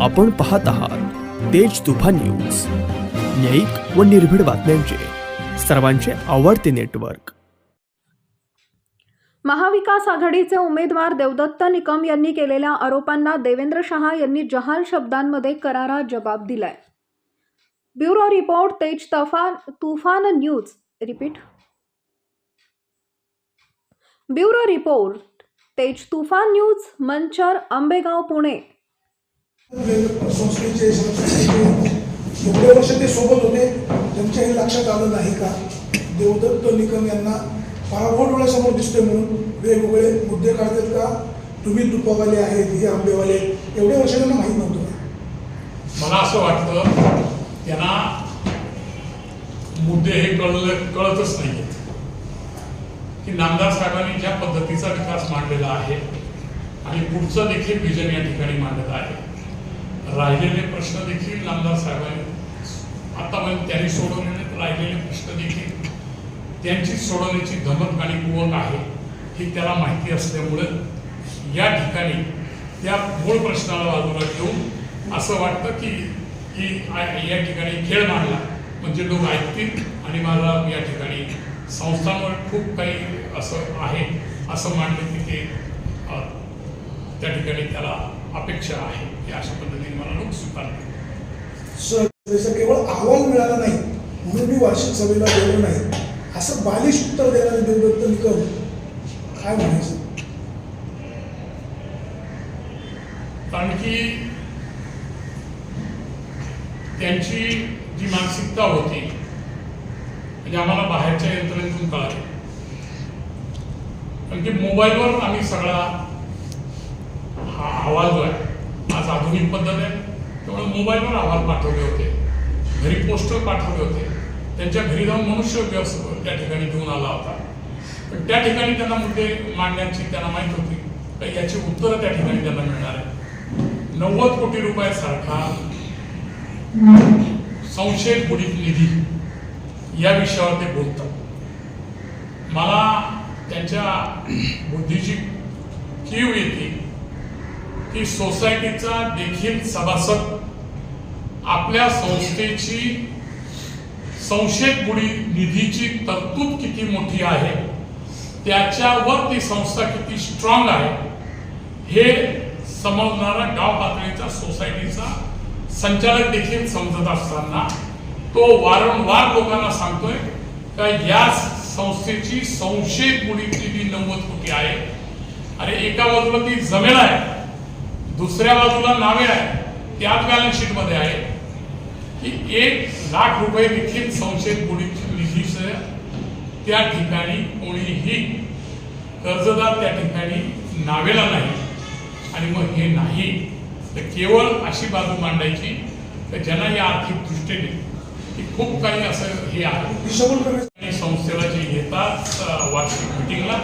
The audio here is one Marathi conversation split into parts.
आपण पाहत आहात तेज तुफान न्यूज. न्यायिक व निर्भीड बातम्यांचे. सर्वांचे आवडते नेटवर्क. महाविकास आघाडीचे उमेदवार देवदत्त निकम यांनी केलेल्या आरोपांना देवेंद्र शहा यांनी जहाल शब्दांमध्ये करारा जबाब दिलाय. ब्युरो रिपोर्ट तेज तफान तुफान न्यूज. रिपीट. ब्युरो रिपोर्ट तेज तुफान न्यूज मंचर आंबेगाव पुणे. संस्थेचे एवढे वर्ष ते सोबत होते त्यांच्या हे लक्षात आलं नाही का? देवदत्त निकम यांना पराभव डोळ्यासमोर दिसतोय म्हणून वेगवेगळे मुद्दे काढतात का? तुम्ही तुपावाले आहेत हे आंबेवाले एवढ्या एवढे वर्ष त्यांना माहीत नव्हतं. मला असं वाटतं त्यांना मुद्दे हे कळलं कळतच नाही की नामदार साहेबांनी ज्या पद्धतीचा विकास मांडलेला आहे आणि पुढचं देखील विजन या ठिकाणी मांडलेलं आहे. राहिलेले प्रश्न देखील नामदार साहेबांनी आतापर्यंत त्यांनी सोडवलेले राहिलेले प्रश्न देखील. त्यांची सोडवण्याची धमक आणि कुवक आहे ही त्याला माहिती असल्यामुळं या ठिकाणी त्या मूळ प्रश्नाला बाजूला ठेवून असं वाटतं की की या ठिकाणी खेळ मांडला. म्हणजे लोक ऐकतील आणि मला या ठिकाणी संस्थांवर खूप काही असं आहे असं मांडलं की ते त्या ठिकाणी त्याला अपेक्षा आहे की अशा पद्धतीने मला लोक स्वीकारतील सर जसं केवळ अहवाल मिळाला नाही म्हणून मी वार्षिक सभेला गेलो नाही असं बालिश उत्तर देणारे देवदत्त निकम काय म्हणायचं? कारण की त्यांची जी मानसिकता होती म्हणजे आम्हाला बाहेरच्या यंत्रणेतून कळाली. कारण की मोबाईलवर आम्ही सगळा हा आवाज जो आहे. आज आधुनिक पद्धत आहे. त्यामुळे मोबाईलवर आवाज पाठवले होते. घरी पोस्टर पाठवले होते. त्यांच्या घरी जाऊन मनुष्य व्यवस्थ त्या ठिकाणी घेऊन आला होता. पण त्या ठिकाणी त्यांना मुद्दे मांडण्याची त्यांना माहीत होती. तर याची उत्तरं त्या ठिकाणी त्यांना मिळणार आहे नव्वद कोटी रुपयासारखा संशय बुडीत निधी या विषयावर ते बोलतात. मला त्यांच्या बुद्धीची कीव येते. की सोसायटीचा देखील सभासद आपल्या संस्थेची संशयित बुडी निधीची तरतूद किती मोठी आहे त्याच्यावर ती संस्था किती स्ट्रॉंग आहे हे समजणारा गाव पातळीचा सोसायटीचा संचालक देखील समजत असताना तो वारंवार लोकांना सांगतोय का या संस्थेची संशयित बुडीतली जी नव्वद कोटी आहे. अरे एका बाजूला ती जमेल आहे. दुसऱ्या बाजूला नावे आहे त्याच बॅलन्स शीटमध्ये आहे की एक लाख रुपये देखील संशयित बुडीची निधीच त्या ठिकाणी कोणीही कर्जदार त्या ठिकाणी नावेला नाही. आणि मग हे नाही तर केवळ अशी बाजू मांडायची तर ज्यांना या आर्थिक दृष्टीने की खूप काही असं हे आहे. संस्थेला जे येतात वार्षिक मिटिंगला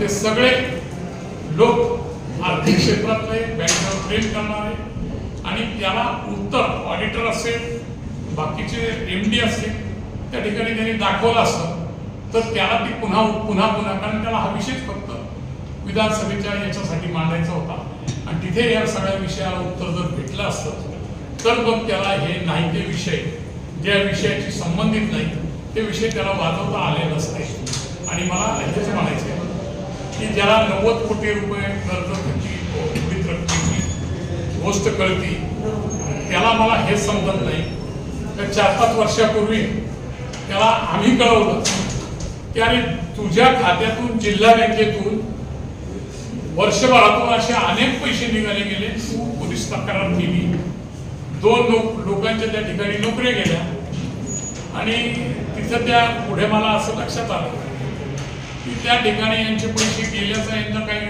ते सगळे लोक आर्थिक क्षेत्रातले बँकेवर प्रेम करणारे आणि त्याला उत्तर ऑडिटर असेल बाकीचे एम डी असतील त्या ठिकाणी त्यांनी दाखवलं असतं तर त्याला ती पुन्हा पुन्हा पुन्हा कारण त्याला हा विषयच फक्त विधानसभेच्या याच्यासाठी मांडायचा होता. आणि तिथे या सगळ्या विषयाला उत्तर जर भेटलं असतं तर मग त्याला हे नाही ते विषय ज्या विषयाशी संबंधित नाही ते विषय त्याला वाजवता आले नसते आणि मला हेच म्हणायचं आहे की ज्याला नव्वद कोटी रुपये कर्ज म्हणजे, त्याची रकमेची गोष्ट कळती त्याला मला हे समजत नाही. तर चार पाच वर्षापूर्वी त्याला आम्ही कळवलं की अरे तुझ्या खात्यातून जिल्हा बँकेतून वर्षभरातून असे अनेक पैसे निघाले गेले पोलीस तक्रार केली. दोन लोक लोकांच्या त्या ठिकाणी नोकऱ्या गेल्या. आणि तिथं त्या पुढे मला असं लक्षात आलं. की त्या ठिकाणी यांचे पैसे गेल्याचा यांना काही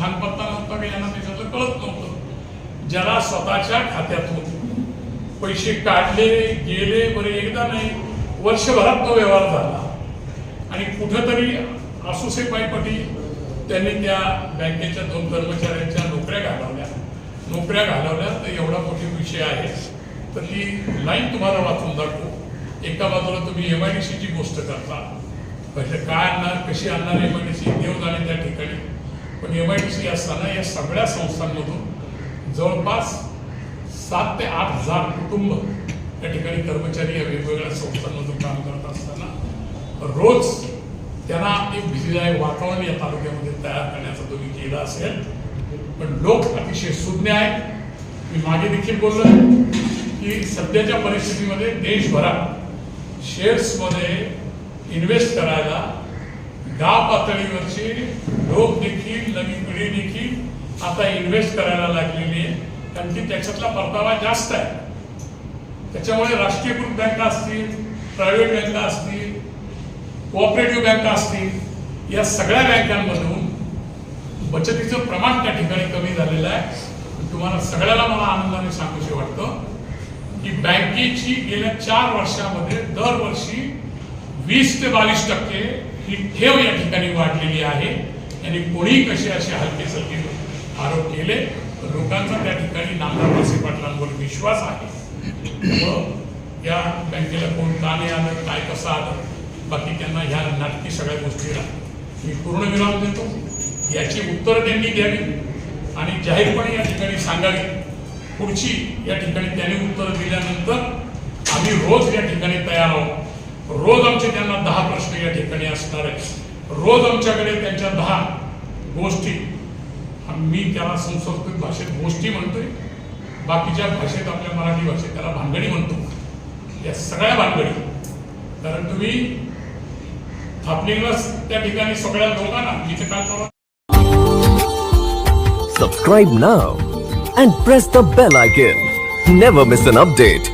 थांगपत्ता नव्हता का यांना त्याच्यातलं कळत नव्हतं. ज्याला स्वतःच्या खात्यातून पैसे काढले गेले बरे एकदा नाही वर्षभरात तो व्यवहार झाला. आणि कुठंतरी आसुसे पायपटी त्यांनी त्या बँकेच्या दोन कर्मचाऱ्यांच्या नोकऱ्या घालवल्या. नोकऱ्या घालवल्या तर एवढा मोठी विषय आहे. तर ती लाईन तुम्हाला वाचून दाखवू. एका बाजूला तुम्ही एम आय डी सीची गोष्ट करता. म्हणजे काय आणणार कशी आणणार एम आय डी सी देव जाणे त्या ठिकाणी. पण एम आय डी सी असताना या सगळ्या संस्थांमधून जवळपास सात ते आठ हजार कुटुंब त्या ठिकाणी कर्मचारी या वेगवेगळ्या संस्थांमधून काम करत असताना रोज त्यांना एक भीतीदायक वातावरण या तालुक्यामध्ये तयार करण्याचा तुम्ही केला असेल. पण लोक अतिशय सुज्ञ आहेत. मी मागे देखील बोललो की सध्याच्या परिस्थितीमध्ये देशभरात शेअर्समध्ये इन्व्हेस्ट करायला. गाव पातळीवरचे लोक देखील नवीन पिढी देखील आता इन्व्हेस्ट करायला लागलेली आहे. कारण की त्याच्यातला परतावा जास्त आहे. त्याच्यामुळे राष्ट्रीयकृत बँका असतील प्रायव्हेट बँका असतील कोऑपरेटिव्ह बँका असतील या सगळ्या बँकांमधून बचतीचं प्रमाण त्या ठिकाणी कमी झालेलं आहे. तुम्हाला सगळ्याला मला आनंदाने सांगूशी वाटतं की बँकेची गेल्या चार वर्षामध्ये दरवर्षी वीस ते बावीस टक्के ही ठेव या ठिकाणी वाढलेली आहे. आणि कोणी कसे असे हलके सलके आरोप केले तर लोकांचा त्या ठिकाणी नामदार वळसे पाटलांवर विश्वास आहे. व या बँकेला कोण का नाही आलं काय कसं आलं बाकी त्यांना ह्या नाटकी सगळ्या गोष्टीला मी पूर्ण विराम देतो. याची उत्तरं त्यांनी द्यावी आणि जाहीरपणे या ठिकाणी सांगावी. पुढची या ठिकाणी त्यांनी उत्तर दिल्यानंतर आम्ही रोज या ठिकाणी तयार आहोत. रोज आमचे त्यांना दहा प्रश्न या ठिकाणी असणार आहेत. रोज आमच्याकडे त्यांच्या दहा गोष्टी. मी त्याला संस्कृत भाषेत गोष्टी म्हणतोय. बाकीच्या भाषेत आपल्या मराठी भाषेत त्याला भानगडी म्हणतो. या सगळ्या भानगडी. कारण तुम्ही थापलिंगलाच त्या ठिकाणी सगळ्या लोकांना जिथे काय करा. Subscribe now and press the bell icon never miss an update